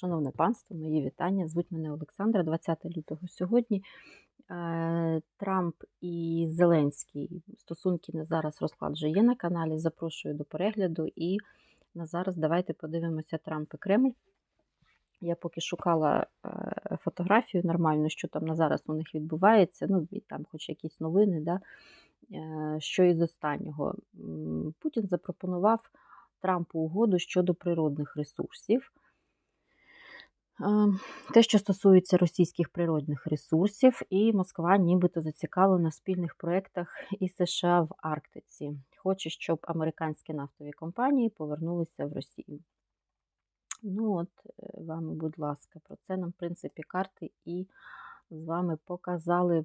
Шановне панство, мої вітання. Звуть мене Олександра, 20 лютого сьогодні. Е, Трамп і Зеленський стосунки на зараз розклад вже є на каналі. Запрошую до перегляду. І на зараз давайте подивимося Трамп і Кремль. Я поки шукала е, фотографію нормальну, що там на зараз у них відбувається. Ну, і там хоч якісь новини, да? Е, що із останнього. Путін запропонував Трампу угоду щодо природних ресурсів. Е, Те, що стосується російських природних ресурсів, і Москва нібито зацікавлена в спільних проєктах із США в Арктиці. Хоче, щоб американські нафтові компанії повернулися в Росію. Ну от, е, вами, будь ласка, про це нам, в принципі, карти і з вами показали,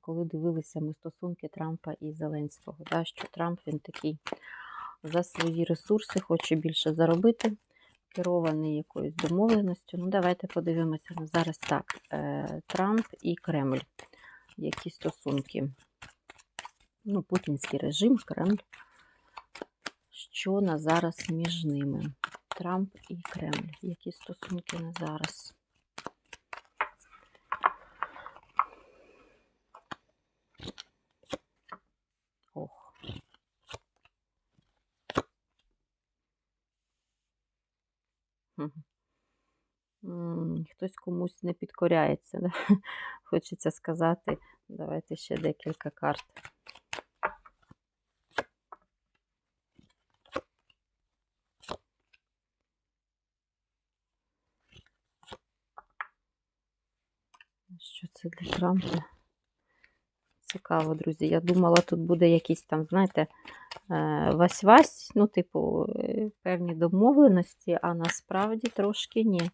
коли дивилися ми стосунки Трампа і Зеленського. Що Трамп він такий за свої ресурси хоче більше заробити, керований якоюсь домовленістю. Ну, давайте подивимося на зараз так. Е, Трамп і Кремль. Які стосунки? Ну, путінський режим, Кремль. Що на зараз між ними? Трамп і Кремль. Які стосунки на зараз? Хтось комусь не підкоряється, да? хочеться сказати. Давайте ще декілька карт. Що це для Трампа? Цікаво, друзі. Я думала, тут буде якийсь там, знаєте, е, вась-вась, ну, типу, е, певні домовленості, а насправді трошки ні.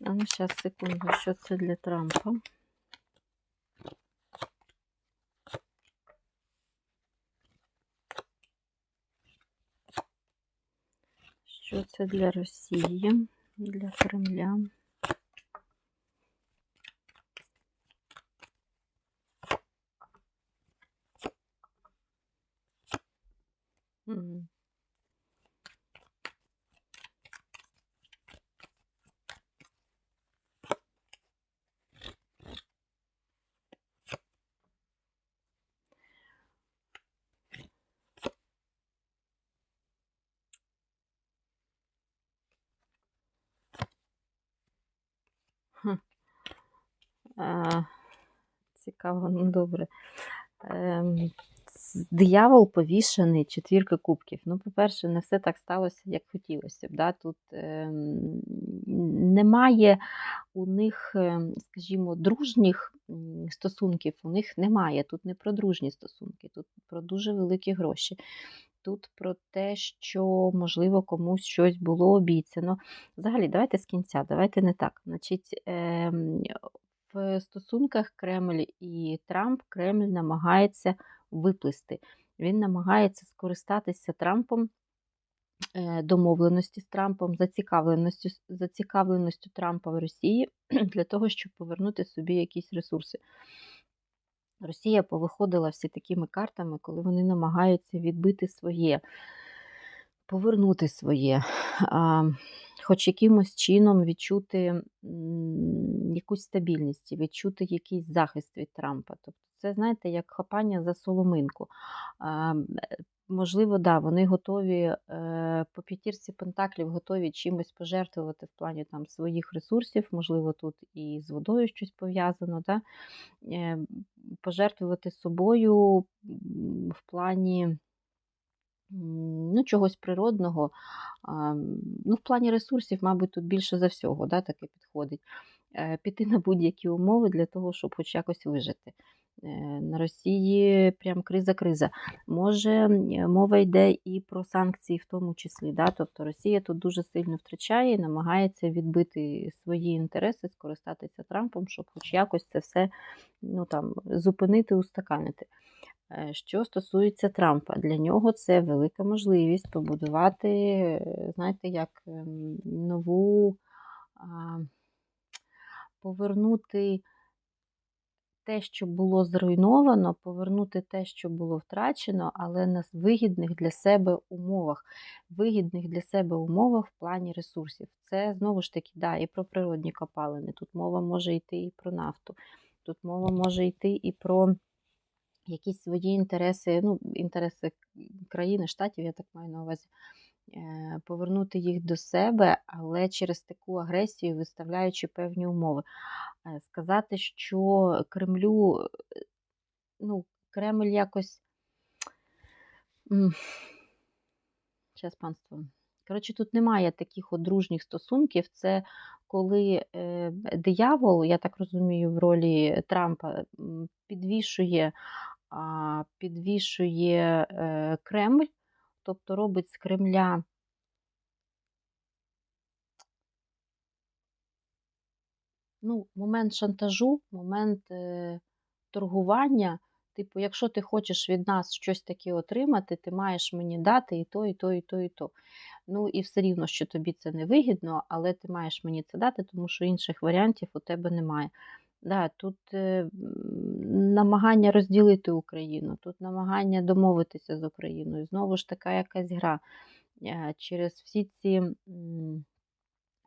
А ну, зараз, секунду, що це для Трампа? Що це для Росії, для Кремля? Мгм. Хм. А, цікаво, ну добре. Ем, диявол повішений, четвірка кубків. Ну, по-перше, не все так сталося, як хотілося б. Да? Тут ем, немає у них, ем, скажімо, дружніх стосунків, у них немає. Тут не про дружні стосунки, тут про дуже великі гроші. Тут про те, що, можливо, комусь щось було обіцяно. Взагалі, давайте з кінця, давайте не так. Значить, ем, в стосунках Кремль і Трамп Кремль намагається виплисти. Він намагається скористатися Трампом, е, домовленості з Трампом, зацікавленістю, зацікавленістю Трампа в Росії для того, щоб повернути собі якісь ресурси. Росія повиходила всі такими картами, коли вони намагаються відбити своє, повернути своє, хоч якимось чином відчути якусь стабільність, відчути якийсь захист від Трампа. Тобто це, знаєте, як хапання за соломинку. Е, Можливо, да, вони готові е, по п'ятірці пентаклів готові чимось пожертвувати в плані там своїх ресурсів, можливо, тут і з водою щось пов'язано, да? е, пожертвувати собою в плані ну, чогось природного. Ну, в плані ресурсів, мабуть, тут більше за всього да, таке підходить. Е, Піти на будь-які умови для того, щоб хоч якось вижити. Е, На Росії прям криза-криза. Може, мова йде і про санкції в тому числі. Да? Тобто Росія тут дуже сильно втрачає і намагається відбити свої інтереси, скористатися Трампом, щоб хоч якось це все ну, там, зупинити, устаканити. Е, Що стосується Трампа, для нього це велика можливість побудувати, знаєте, як ем, нову, повернути те, що було зруйновано, повернути те, що було втрачено, але на вигідних для себе умовах. Вигідних для себе умовах в плані ресурсів. Це знову ж таки, да, і про природні копалини. Тут мова може йти і про нафту, тут мова може йти і про якісь свої інтереси, ну, інтереси країни, штатів, я так маю на увазі. Е, повернути їх до себе, але через таку агресію, виставляючи певні умови. Е, сказати, що Кремлю, ну, Кремль якось. Зараз, панство. Коротше, тут немає таких от дружніх стосунків. Це коли е, диявол, я так розумію, в ролі Трампа підвішує, е, підвішує е, Кремль тобто робить з Кремля ну, момент шантажу, момент е, торгування. Типу, якщо ти хочеш від нас щось таке отримати, ти маєш мені дати і то, і то, і то, і то. Ну і все рівно, що тобі це не вигідно, але ти маєш мені це дати, тому що інших варіантів у тебе немає. Да, Тут е, намагання розділити Україну, тут намагання домовитися з Україною. Знову ж така якась гра. Е, через всі ці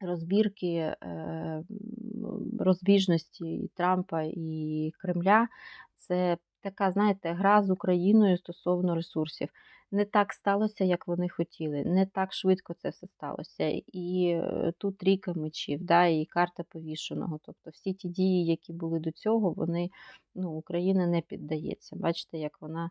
розбірки е, розбіжності Трампа і Кремля, це така, знаєте, гра з Україною стосовно ресурсів. Не так сталося, як вони хотіли, не так швидко це все сталося. І е, тут ріка мечів, да, і карта повішеного. Тобто всі ті дії, які були до цього, вони ну, Україна не піддається. Бачите, як вона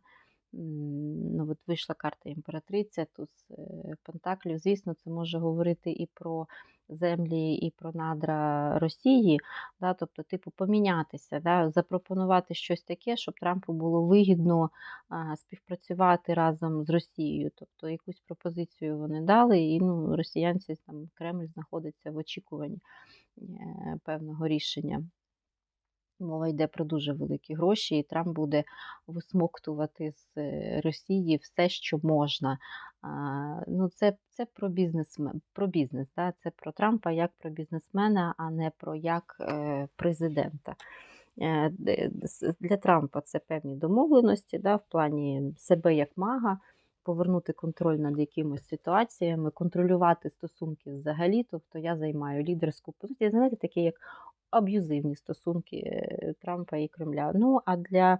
ну, от вийшла карта імператриця, тут е, Пентаклів. Звісно, це може говорити і про землі, і про надра Росії, да, тобто, типу, помінятися, да, запропонувати щось таке, щоб Трампу було вигідно а, співпрацювати разом з Росією. Тобто якусь пропозицію вони дали, і ну, росіянці там Кремль знаходиться в очікуванні е, певного рішення. Мова йде про дуже великі гроші, і Трамп буде висмоктувати з е, Росії все, що можна. Ну, Це це про бізнес, про бізнес, да? це про Трампа як про бізнесмена, а не про як е, президента. Е, для Трампа це певні домовленості да, в плані себе як мага, повернути контроль над якимись ситуаціями, контролювати стосунки взагалі. Тобто я займаю лідерську позицію. Знаєте, таке як аб'юзивні стосунки е, Трампа і Кремля. Ну, а для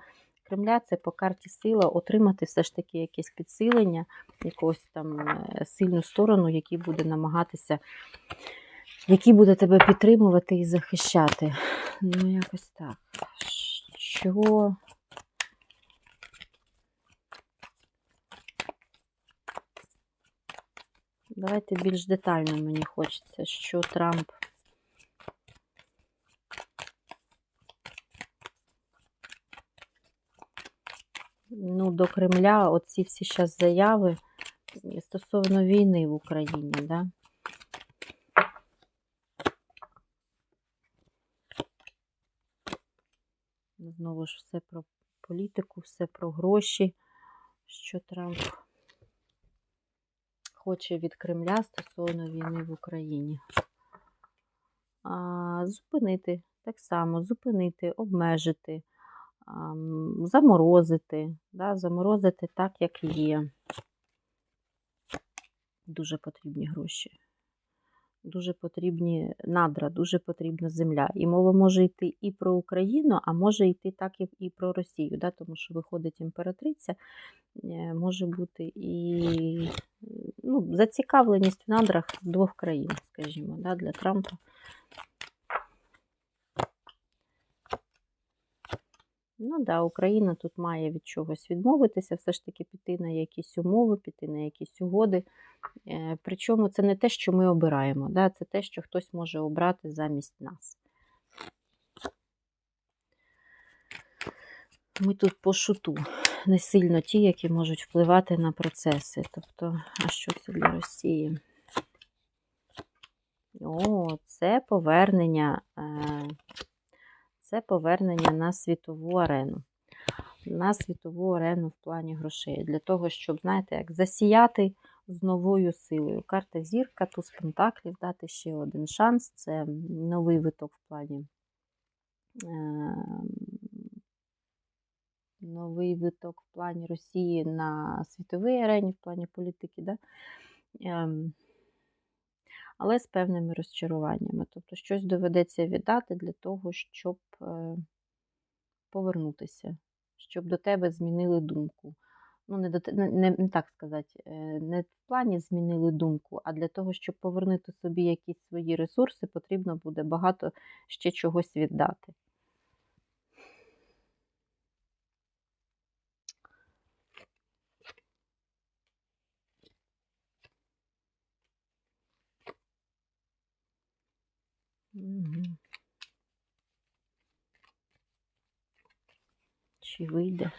Кремля це по карті сила отримати все ж таки якесь підсилення, якусь там е, сильну сторону, який буде намагатися, який буде тебе підтримувати і захищати. Ну, якось так. Що? Давайте більш детально мені хочеться, що Трамп ну, до Кремля оці всі зараз заяви стосовно війни в Україні, да? Знову ж все про політику, все про гроші, що Трамп хоче від Кремля стосовно війни в Україні. А, Зупинити так само, зупинити, обмежити заморозити, да, заморозити так, як є. Дуже потрібні гроші. Дуже потрібні надра, дуже потрібна земля. І мова може йти і про Україну, а може йти так і про Росію, да, тому що виходить імператриця, е, може бути і ну, зацікавленість в надрах двох країн, скажімо, да, для Трампа. Ну да, Україна тут має від чогось відмовитися, все ж таки піти на якісь умови, піти на якісь угоди. Е, причому це не те, що ми обираємо, да, це те, що хтось може обрати замість нас. Ми тут по шуту, не сильно ті, які можуть впливати на процеси. Тобто, а що це для Росії? О, це повернення. Е, це повернення на світову арену. На світову арену в плані грошей. Для того, щоб, знаєте, як засіяти з новою силою. Карта зірка, туз пентаклів, дати ще один шанс. Це новий виток в плані е, новий виток в плані Росії на світовій арені, в плані політики, да? Але з певними розчаруваннями. Тобто щось доведеться віддати для того, щоб е, повернутися, щоб до тебе змінили думку. Ну, не, до, не, не так сказати, е, не в плані змінили думку, а для того, щоб повернути собі якісь свої ресурси, потрібно буде багато ще чогось віддати. Чи вийде?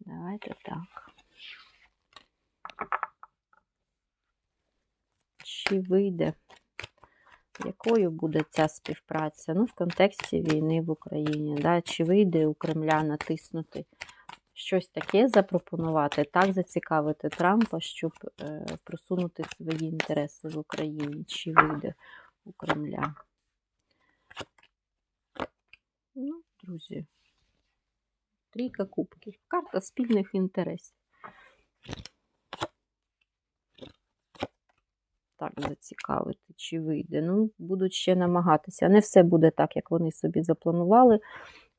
Давайте так. Чи вийде? Якою буде ця співпраця? Ну, в контексті війни в Україні. Да? Чи вийде у Кремля натиснути щось таке запропонувати, так зацікавити Трампа, щоб е, просунути свої інтереси в Україні? Чи вийде у Кремля? Ну, друзі, трійка кубків. Карта спільних інтересів. Так, зацікавити, чи вийде. Ну, будуть ще намагатися. Не все буде так, як вони собі запланували.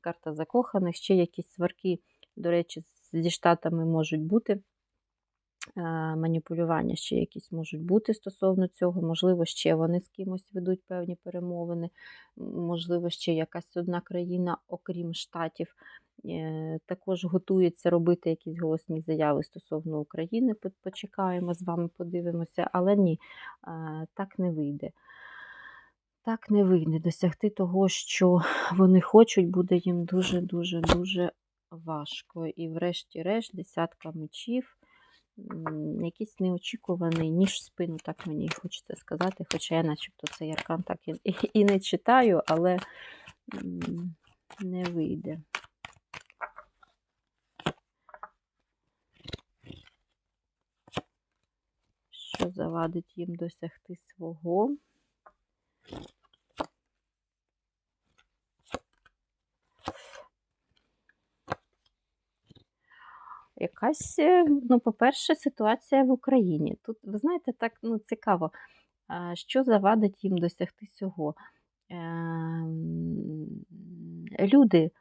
Карта закоханих, ще якісь сварки, до речі, зі штатами можуть бути. Е, Маніпулювання ще якісь можуть бути стосовно цього. Можливо, ще вони з кимось ведуть певні перемовини. Можливо, ще якась одна країна, окрім штатів, е, також готується робити якісь голосні заяви стосовно України. Почекаємо з вами, подивимося, але ні, е, так не вийде. Так не вийде. Досягти того, що вони хочуть, буде їм дуже-дуже дуже важко. І врешті-решт, десятка мечів, якийсь неочікуваний ніж спину, так мені хочеться сказати. Хоча я начебто цей аркан так і, і, не читаю, але не вийде. Що завадить їм досягти свого? Якась, е, ну, по-перше, ситуація в Україні. Тут, ви знаєте, так ну, цікаво, що завадить їм досягти цього. Ем, Люди,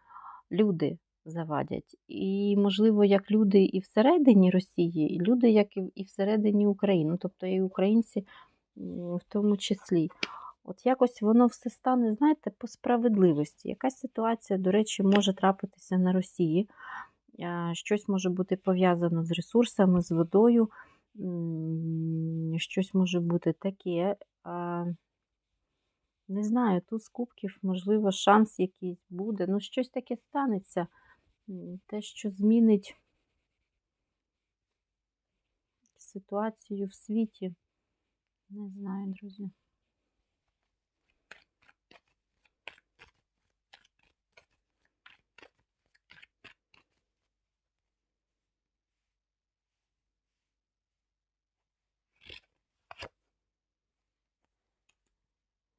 люди завадять. І, можливо, як люди і всередині Росії, і люди, як і всередині України, ну, тобто і українці в тому числі. От якось воно все стане, знаєте, по справедливості. Якась ситуація, до речі, може трапитися на Росії. Щось може бути пов'язано з ресурсами, з водою, щось може бути таке. Не знаю, тут з кубків, можливо, шанс якийсь буде. Ну, щось таке станеться. Те, що змінить ситуацію в світі. Не знаю, друзі.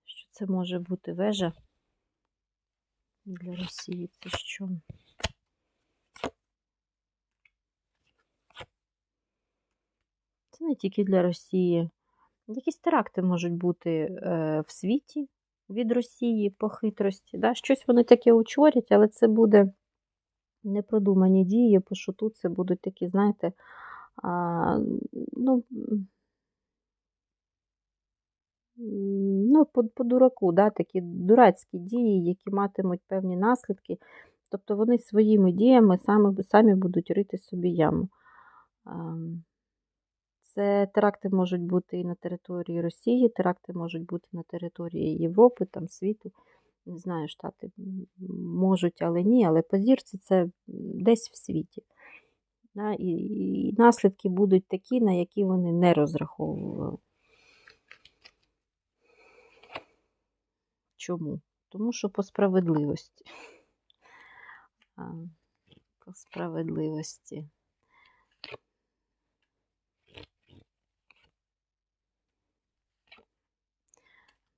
Що це може бути вежа для Росії? Це що? Це не тільки для Росії. Якісь теракти можуть бути е, в світі від Росії по хитрості. Да? Щось вони таке учорять, але це буде непродумані дії, по шуту це будуть такі, знаєте, а, ну, ну, по, по дураку, да? такі дурацькі дії, які матимуть певні наслідки. Тобто вони своїми діями самі, самі будуть рити собі яму. Це теракти можуть бути і на території Росії, теракти можуть бути на території Європи, там світу. Не знаю, Штати можуть, але ні, але по зірці це десь в світі. І, і наслідки будуть такі, на які вони не розраховували. Чому? Тому що по справедливості. По справедливості.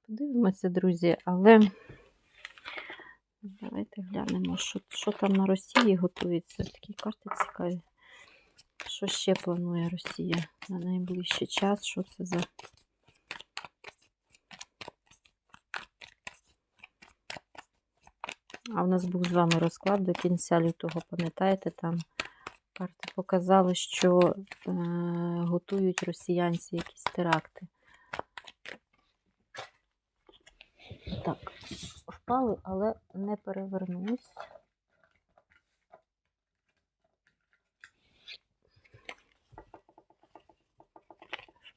Подивимося, друзі, але Давайте глянемо, що, що там на Росії готується. Такі карти цікаві. Що ще планує Росія на найближчий час? Що це за. А в нас був з вами розклад до кінця лютого, пам'ятаєте, там карти показали, що е, готують росіянці якісь теракти. Так, впали, але не перевернусь.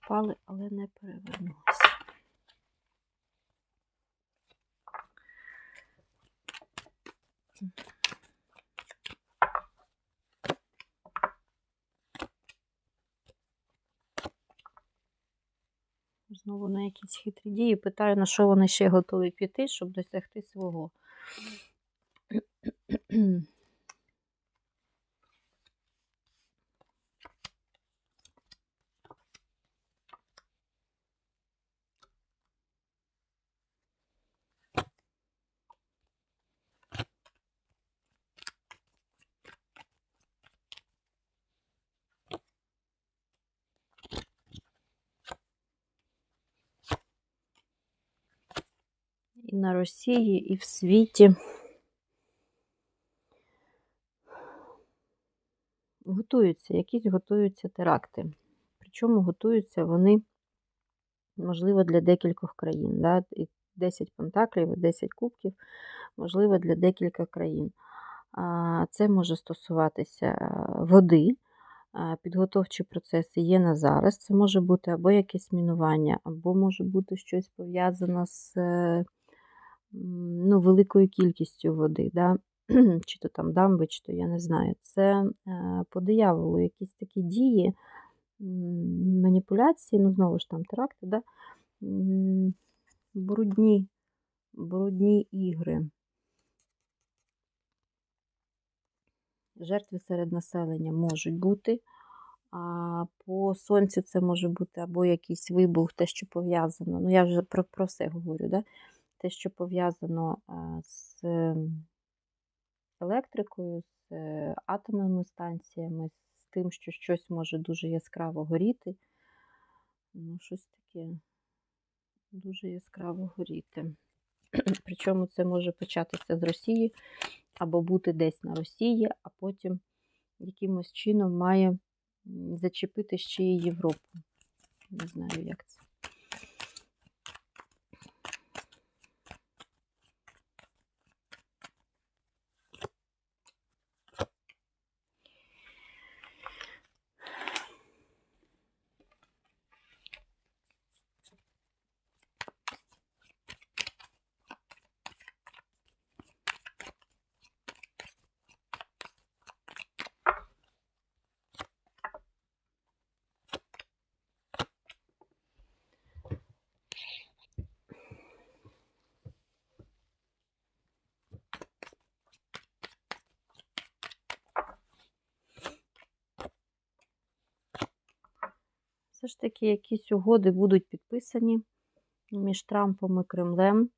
Впали, але не перевернулись. Знову на якісь хитрі дії. Питаю, на що вони ще готові піти, щоб досягти свого. І на Росії, і в світі. Готуються, якісь готуються теракти. Причому готуються вони, можливо, для декількох країн. Да? 10 пентаклів, і 10 кубків, можливо, для декілька країн. Це може стосуватися е, води. Підготовчі процеси є на зараз. Це може бути або якесь мінування, або може бути щось пов'язане з е, ну, великою кількістю води. Да? Чи то там дамби, чи то я не знаю. Це е, по дияволу якісь такі дії, маніпуляції, ну, знову ж там теракти, да? Брудні, брудні ігри. Жертви серед населення можуть бути. А по сонцю це може бути або якийсь вибух, те, що пов'язано. Ну, я вже про, про все говорю, да? Те, що пов'язано з електрикою, з е, атомними станціями, з тим, що щось може дуже яскраво горіти. Ну, щось таке дуже яскраво горіти. Причому це може початися з Росії або бути десь на Росії, а потім якимось чином має зачепити ще й Європу. Не знаю, як це. Все ж таки, якісь угоди будуть підписані між Трампом і Кремлем.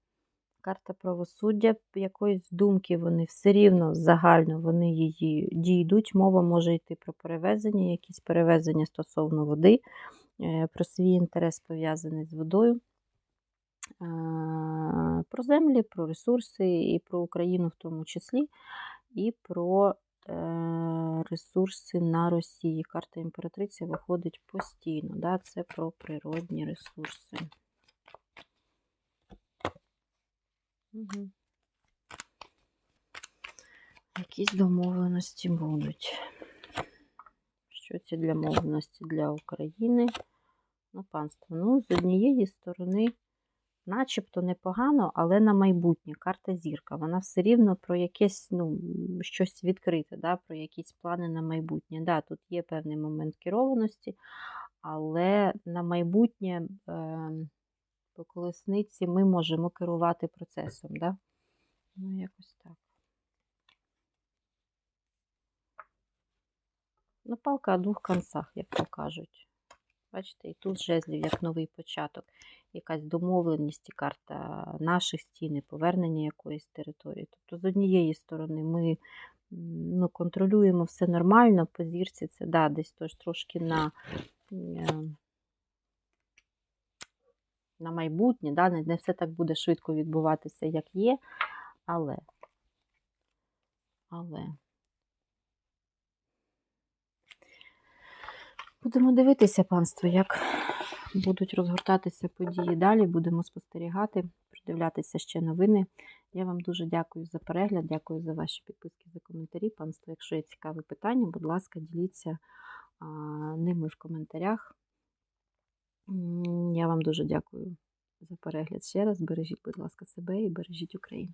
Карта правосуддя, якоїсь думки вони все рівно загально вони її дійдуть. Мова може йти про перевезення, якісь перевезення стосовно води, е, про свій інтерес пов'язаний з водою, е, про землі, про ресурси і про Україну в тому числі, і про ресурси на Росії. Карта імператриця виходить постійно. Да? Це про природні ресурси. Угу. Якісь домовленості будуть. Що це для домовленості для України? Ну, панство. Ну, з однієї сторони, начебто непогано, але на майбутнє. Карта зірка. Вона все рівно про якесь, ну, щось відкрите, да? про якісь плани на майбутнє. Да, тут є певний момент керованості, але на майбутнє. Е по колесниці ми можемо керувати процесом, да? Ну, якось так. Ну, палка о двох концах, як то кажуть. Бачите, і тут жезлів як новий початок, якась домовленість, і карта наших стін, повернення якоїсь території. Тобто, з однієї сторони, ми ну, контролюємо все нормально, по зірці це да, десь тож трошки на, е, на майбутнє, да, не все так буде швидко відбуватися, як є, але. Але. Будемо дивитися, панство, як будуть розгортатися події далі. Будемо спостерігати, придивлятися ще новини. Я вам дуже дякую за перегляд, дякую за ваші підписки, за коментарі. Панство, якщо є цікаві питання, будь ласка, діліться ними в коментарях. Я вам дуже дякую за перегляд ще раз. Бережіть, будь ласка, себе і бережіть Україну.